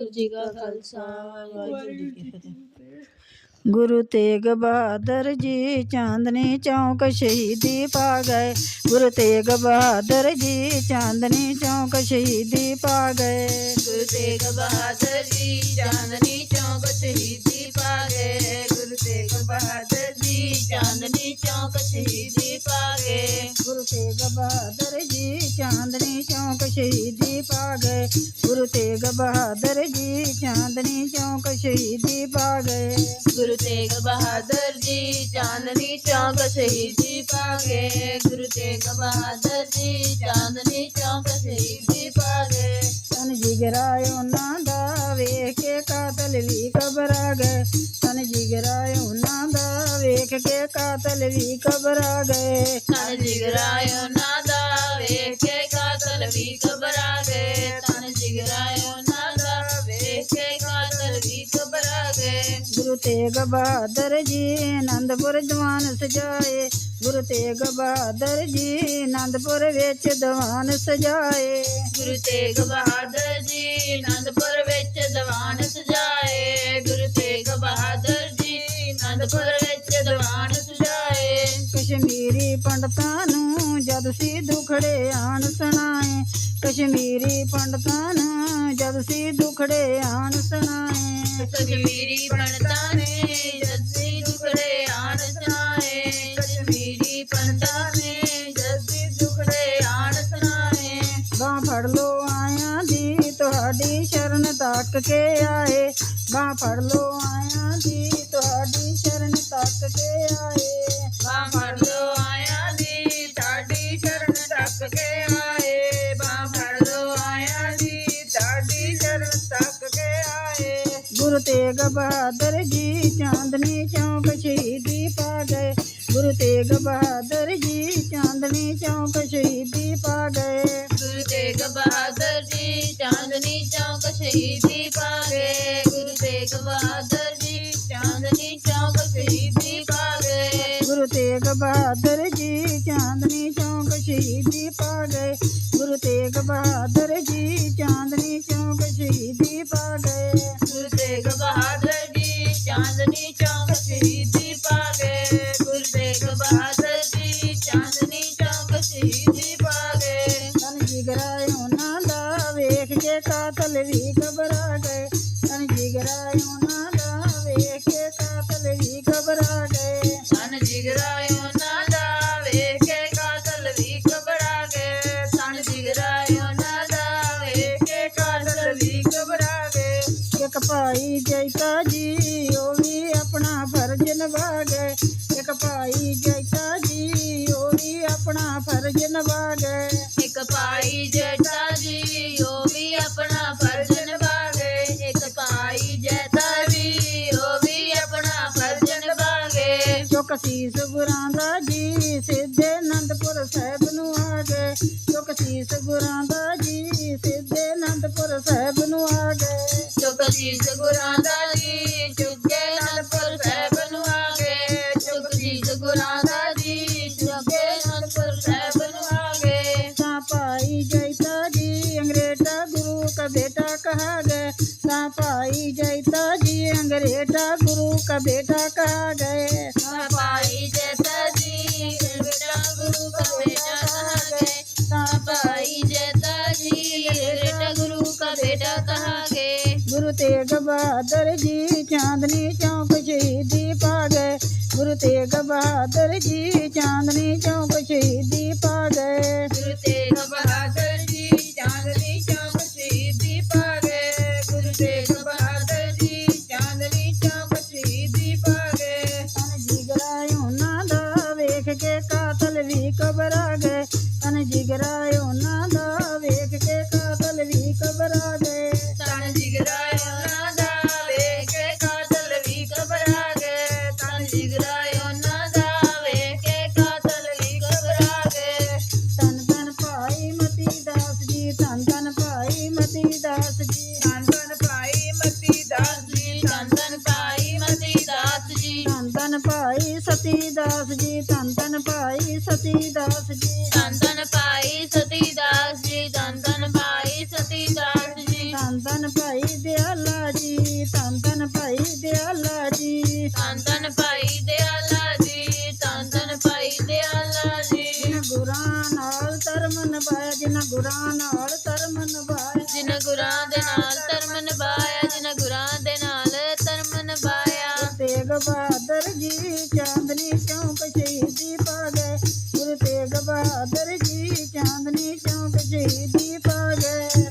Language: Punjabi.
ਵਾਹਿਗੁਰੂ ਜੀ ਕਾ ਖਾਲਸਾ ਵਾਹਿਗੁਰੂ ਜੀ ਕੀ ਫਤਿਹ। ਗੁਰੂ ਤੇਗ ਬਹਾਦਰ ਜੀ ਚਾਂਦਨੀ ਚੌਂਕ ਸ਼ਹੀਦੀ ਪਾ ਗਏ। ਗੁਰੂ ਤੇਗ ਬਹਾਦਰ ਜੀ ਚਾਂਦਨੀ ਚੌਂਕ ਸ਼ਹੀਦੀ ਪਾ ਗਏ। ਗੁਰੂ ਤੇਗ ਬਹਾਦਰ ਜੀ ਚਾਂਦਨੀ ਚੌਕ ਸ਼ਹੀਦੀ ਪਾ ਗਏ। ਗੁਰੂ ਤੇਗ ਬਹਾਦਰ ਜੀ ਚਾਂਦਨੀ ਚੌਕ ਸ਼ਹੀਦੀ ਪਾ ਗਏ ਗੁਰੂ ਤੇਗ ਬਹਾਦਰ ਜੀ ਚਾਂਦਨੀ ਚੌਂਕ ਸ਼ਹੀਦੀ ਪਾ ਗਏ ਗੁਰੂ ਤੇਗ ਬਹਾਦਰ ਜੀ ਚਾਂਦਨੀ ਚੌਂਕ ਸ਼ਹੀਦੀ ਪਾ ਗਏ ਗੁਰੂ ਤੇਗ ਬਹਾਦਰ ਜੀ ਚਾਂਦਨੀ ਚੌਕ ਸ਼ਹੀਦੀ ਪਾ ਗਏ ਗੁਰੂ ਤੇਗ ਬਹਾਦਰ ਜੀ ਚਾਂਦਨੀ ਚੌਕ ਸ਼ਹੀਦੀ ਪਾ ਗਏ ਤਨ ਜਿਗਰਾਏ ਉਹਨਾਂ ਦਾ ਵੇਖ ਕੇ ਕਾਤਲ ਵੀ ਘਬਰਾ ਦਾ ਵੇਖ ਕੇ ਕਾਤਲ ਵੀ ਘਬਰਾ ਗਏ। ਤਨ ਜਿਗਰਾਇਓ ਨਾ ਦਾ ਵੇਖ ਕੇ ਕਾਤਲ ਵੀ ਘਬਰਾ ਗਏ। ਤਨ ਜਿਗਰਾਇਓ ਨਾ ਦਾ ਵੇਖ ਕੇ ਕਾਤਲ ਵੀ ਘਬਰਾ ਗਏ। ਗੁਰੂ ਤੇਗ ਬਹਾਦਰ ਜੀ ਆਨੰਦਪੁਰ ਦੀਵਾਨ ਸਜਾਏ। ਗੁਰੂ ਤੇਗ ਬਹਾਦਰ ਜੀ ਆਨੰਦਪੁਰ ਵਿੱਚ ਦੀਵਾਨ ਸਜਾਏ। ਗੁਰੂ ਤੇਗ ਬਹਾਦਰ ਜੀ ਆਨੰਦਪੁਰ ਵਿੱਚ ਦੀਵਾਨ ਸਜਾਏ। ਗੁਰੂ ਤੇਗ ਬਹਾਦਰ ਜੀ ਆਨੰਦਪੁਰ ਪੰਡਤਾਂ ਨੂੰ ਜਦ ਸੀ ਦੁਖੜੇ ਆਣ ਸੁਣਾਏ। ਕਸ਼ਮੀਰੀ ਪੰਡਤਾਂ ਨੂੰ ਜਦ ਸੀ ਦੁਖੜੇ ਆਣ ਸੁਣਾਏ। ਕਸ਼ਮੀਰੀ ਪੰਡਤਾਂ ਨੇ ਜੱਦੀ ਦੁਖੜੇ ਆਣ ਸੁਣਾਏ। ਕਸ਼ਮੀਰੀ ਪੰਡਤਾਂ ਨੇ ਜੱਦੀ ਦੁਖੜੇ ਆਣ ਸੁਣਾਏ। ਬਾਹ ਫੜ ਲੋ ਆਇਆਂ ਦੀ ਤੁਹਾਡੀ ਸ਼ਰਨ ਤੱਕ ਕੇ ਆਏ। ਬਾਹ ਫੜ ਲੋ ਆਇਆਂ ਦੀ ਤੁਹਾਡੀ ਸ਼ਰਨ ਤੱਕ ਕੇ ਆਏ। ਗੁਰੂ ਤੇਗ ਬਹਾਦਰ ਜੀ ਚਾਂਦਨੀ ਚੌਂਕ ਸ਼ਹੀਦੀ ਪਾ ਗਏ। ਗੁਰੂ ਤੇਗ ਬਹਾਦਰ ਜੀ ਚਾਂਦਨੀ ਚੌਂਕ ਸ਼ਹੀਦੀ ਪਾ ਗਏ। ਗੁਰੂ ਤੇਗ ਬਹਾਦਰ ਜੀ ਚਾਂਦਨੀ ਚੌਕ ਸ਼ਹੀਦੀ ਪਾ ਗਏ। ਗੁਰੂ ਤੇਗ ਬਹਾਦਰ ਜੀ ਚਾਂਦਨੀ ਚੌਕ ਸ਼ਹੀਦੀ ਪਾ ਗਏ। ਗੁਰੂ ਤੇਗ ਬਹਾਦਰ ਜੀ ਚਾਂਦਨੀ ਚੌਂਕ ਸ਼ਹੀਦੀ ਪਾ ਗਏ। ਗੁਰੂ ਤੇਗ ਬਹਾਦਰ ਜੀ ਚਾਂਦਨੀ ਚੌਂਕ ਸ਼ਹੀਦੀ ਪਾ ਗਏ। ਚਾਂਦਨੀ ਚੌਕ ਸ਼ਹੀਦੀ ਪਾ ਗਏ ਤਨ ਜਿਗਰਾਏ ਉਹਨਾਂ ਦਾ ਵੇਖ ਕੇ ਕਾਤਲ ਵੀ ਘਬਰਾ ਗਏ ਤਨ ਜਿਗਰਾਏ ਉਹਨਾਂ ਦਾ ਵੇਖ ਕੇ ਕਾਤਲ ਵੀ ਘਬਰਾ ਗਏ ਸਨ ਜਿਗਰਾਇਓ ਨਾ ਦਾ ਵੇਖ ਕੇ ਕਾਤਲ ਵੀ ਘਬਰਾ ਗਏ ਸਨ ਜਿਗਰਾਇਓ ਨਾ ਦਾ ਵੇਖ ਕੇ ਕਾਤਲ ਵੀ ਘਬਰਾ ਗਏ ਇੱਕ ਭਾਈ ਜੈਤਾ ਜੀ ਉਹ ਵੀ ਆਪਣਾ ਫਰਜ਼ ਨਿਭਾ ਇੱਕ ਜੇਠਾ ਜੀ ਉਹ ਵੀ ਆਪਣਾ ਫਰਜ਼ ਨਿਭਾ ਗਏ ਇੱਕ ਭਾਈ ਜੇਠਾ ਜੀ ਉਹ ਵੀ ਆਪਣਾ ਫਰਜ਼ ਨਿਭਾ ਗਏ ਚੁੱਕ ਸੀਸ ਗੁਰਾਂ ਦਾ ਜੀ ਸਿੱਧੇ ਅਨੰਦਪੁਰ ਸਾਹਿਬ ਨੂੰ ਆ ਗਏ। ਚੁੱਕ ਸੀਸ ਗੁਰਾਂ पाई जैता जी अंग्रेटा गुरु का बेटा कहा गए पाई जैता जी गुरु का बेटा कहा गए जैता जी गुरु का बेटा कहा गए गुरु तेग बहादुर जी चांदनी चौक शहीदी पा गए। गुरु तेग बहादुर जी चांदनी चौक ਧੰਨ ਧੰਨ ਭਾਈ ਮਤੀ ਦਾਸ ਜੀ। ਧੰਨ ਧੰਨ ਭਾਈ ਮਤੀ ਦਾਸ ਜੀ। ਧੰਨ ਧੰਨ ਭਾਈ ਮਤੀ ਦਾਸ ਜੀ। ਧੰਨ ਧੰਨ ਭਾਈ ਸਤੀ ਦਾਸ ਜੀ। ਧੰਨ ਧੰਨ ਭਾਈ ਸਤੀ ਦਾਸ ਜੀ। ਧੰਨ ਬਹਾਦਰ ਜੀ, ਚਾਂਦਨੀ ਚੌਂਕ ਸ਼ਹੀਦੀ ਪਾ ਗਏ। ਗੁਰੂ ਤੇਗ ਬਹਾਦਰ ਜੀ, ਚਾਂਦਨੀ ਚੌਂਕ ਸ਼ਹੀਦੀ ਪਾ ਗਏ।